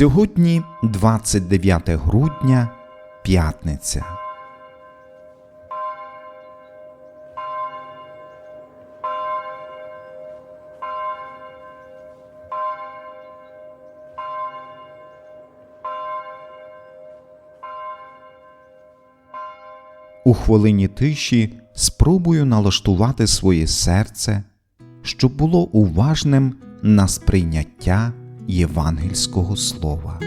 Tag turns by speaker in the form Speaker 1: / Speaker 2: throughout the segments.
Speaker 1: Сьогодні 29 грудня, п'ятниця. У хвилині тиші спробую налаштувати своє серце, щоб було уважним на сприйняття євангельського слова.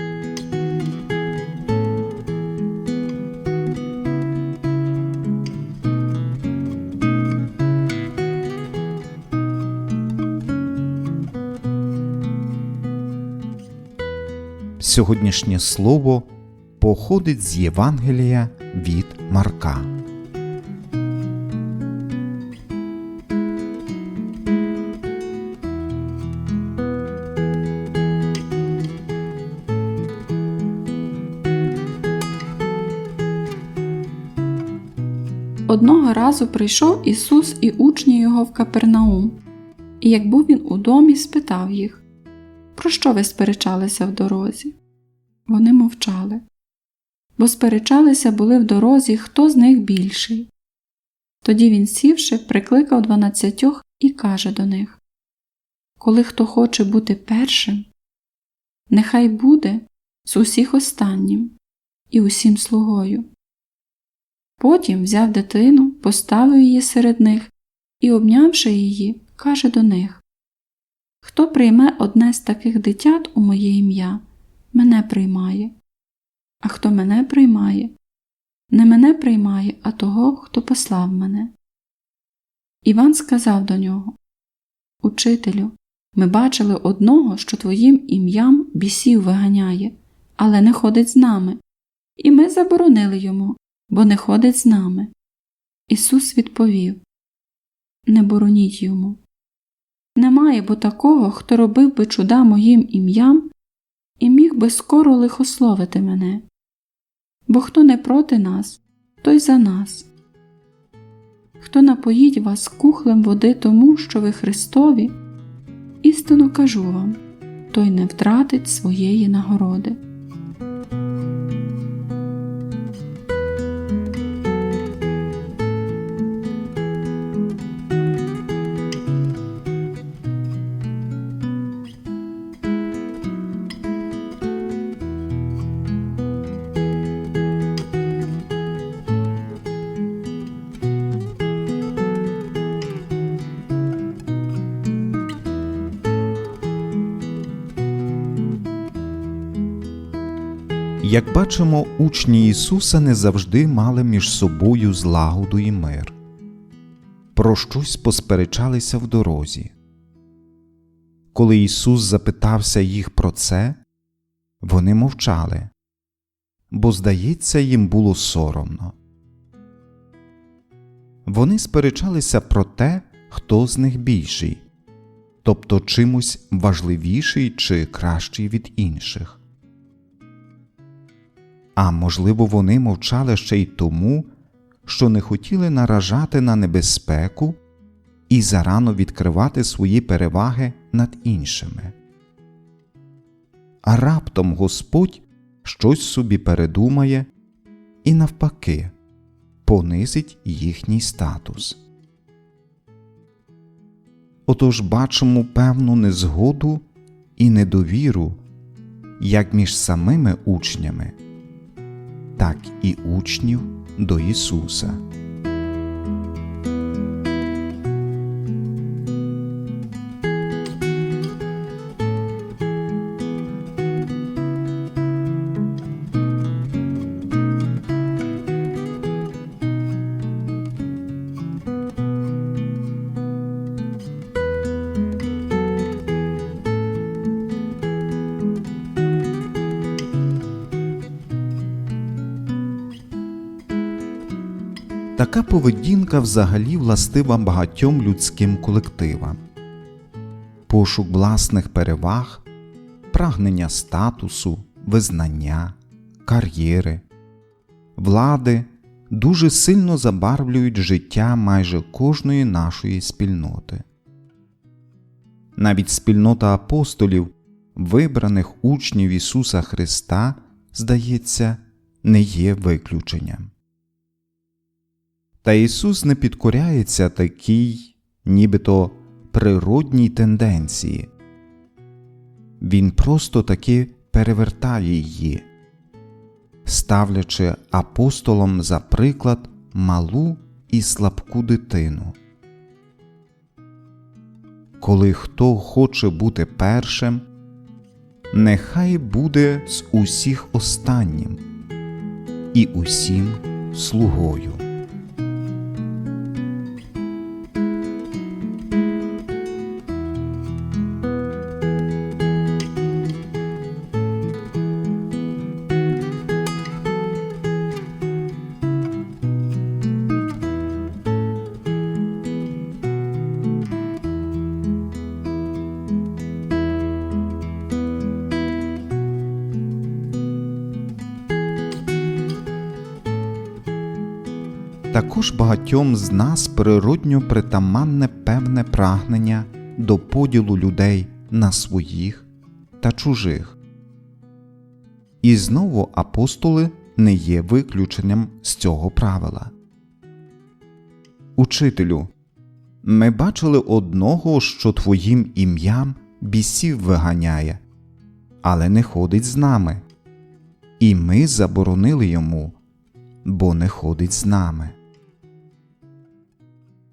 Speaker 1: Сьогоднішнє слово походить з Євангелія від Марка.
Speaker 2: Одного разу прийшов Ісус і учні його в Капернаум, і як був він у домі, спитав їх, Про що ви сперечалися в дорозі? Вони мовчали, бо сперечалися були в дорозі, хто з них більший. Тоді він, сівши, прикликав дванадцятьох і каже до них Коли хто хоче бути першим, нехай буде з усіх останнім і усім слугою. Потім взяв дитину, поставив її серед них і, обнявши її, каже до них Хто прийме одне з таких дитят у моє ім'я, мене приймає, а хто мене приймає, не мене приймає, а того, хто послав мене. Іван сказав до нього Учителю, ми бачили одного, що твоїм ім'ям бісів виганяє, але не ходить з нами, і ми заборонили йому бо не ходить з нами. Ісус відповів Не бороніть йому. Немає бо такого, хто робив би чуда моїм ім'ям і міг би скоро лихословити мене. Бо хто не проти нас, той за нас. Хто напоїть вас кухлем води тому, що ви Христові, істину кажу вам, той не втратить своєї нагороди.
Speaker 1: Як бачимо, учні Ісуса не завжди мали між собою злагоду і мир. Про щось посперечалися в дорозі. Коли Ісус запитався їх про це, вони мовчали, бо, здається, їм було соромно. Вони сперечалися про те, хто з них більший, тобто чимось важливіший чи кращий від інших. А можливо, вони мовчали ще й тому, що не хотіли наражати на небезпеку і зарано відкривати свої переваги над іншими. А раптом Господь щось собі передумає і, навпаки, понизить їхній статус. Отож бачимо певну незгоду і недовіру як між самими учнями так і учнів до Ісуса. Така поведінка взагалі властива багатьом людським колективам. Пошук власних переваг, прагнення статусу, визнання, кар'єри, влади дуже сильно забарвлюють життя майже кожної нашої спільноти. Навіть спільнота апостолів вибраних учнів Ісуса Христа, здається, не є виключенням. Та Ісус не підкоряється такій, нібито природній тенденції. Він просто таки перевертає її, ставлячи апостолам за приклад малу і слабку дитину. Коли хто хоче бути першим, нехай буде з усіх останнім і усім слугою. Також багатьом з нас природньо притаманне певне прагнення до поділу людей на своїх та чужих. І знову апостоли не є виключенням з цього правила. Учителю, ми бачили одного, що твоїм ім'ям бісів виганяє, але не ходить з нами, і ми заборонили йому, бо не ходить з нами.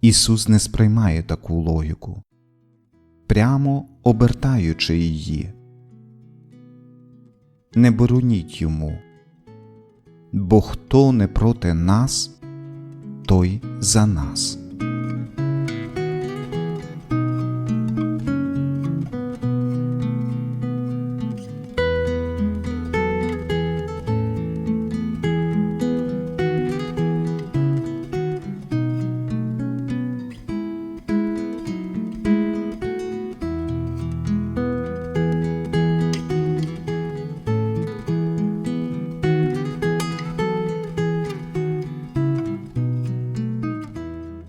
Speaker 1: Ісус не сприймає таку логіку, прямо обертаючи її. Не бороніть йому, бо хто не проти нас, той за нас.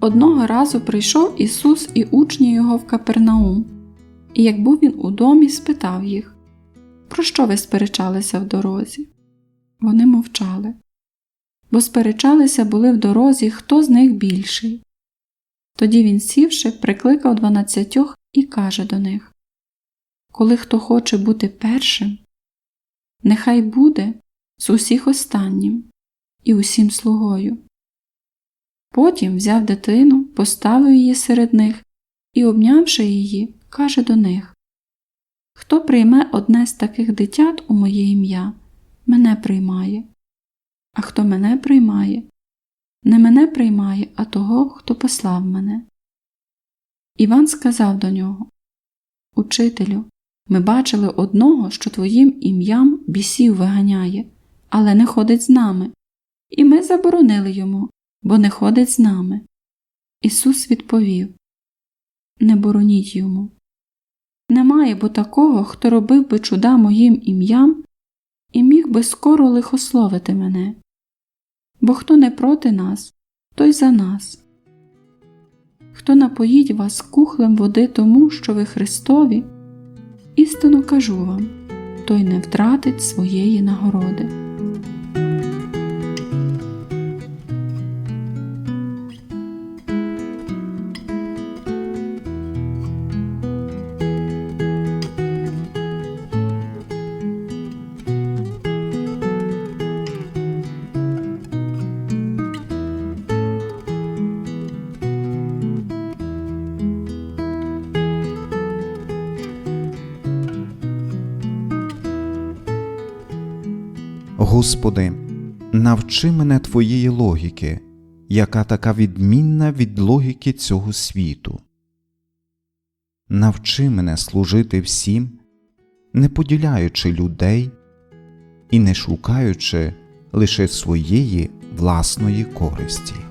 Speaker 2: Одного разу прийшов Ісус і учні його в Капернаум, і як був він у домі, спитав їх Про що ви сперечалися в дорозі? Вони мовчали, бо сперечалися були в дорозі, хто з них більший. Тоді він, сівши, прикликав дванадцятьох і каже до них Коли хто хоче бути першим, нехай буде з усіх останнім і усім слугою. Потім взяв дитину, поставив її серед них і, обнявши її, каже до них Хто прийме одне з таких дитят у моє ім'я, мене приймає, а хто мене приймає, не мене приймає, а того, хто послав мене. Іван сказав до нього Учителю, ми бачили одного, що твоїм ім'ям бісів виганяє, але не ходить з нами, і ми заборонили йому бо не ходить з нами. Ісус відповів Не бороніть йому. Немає бо такого, хто робив би чуда моїм ім'ям і міг би скоро лихословити мене. Бо хто не проти нас, той за нас. Хто напоїть вас кухлем води тому, що ви Христові, істину кажу вам, той не втратить своєї нагороди.
Speaker 1: Господи, навчи мене Твоєї логіки, яка така відмінна від логіки цього світу. Навчи мене служити всім, не поділяючи людей і не шукаючи лише своєї власної користі.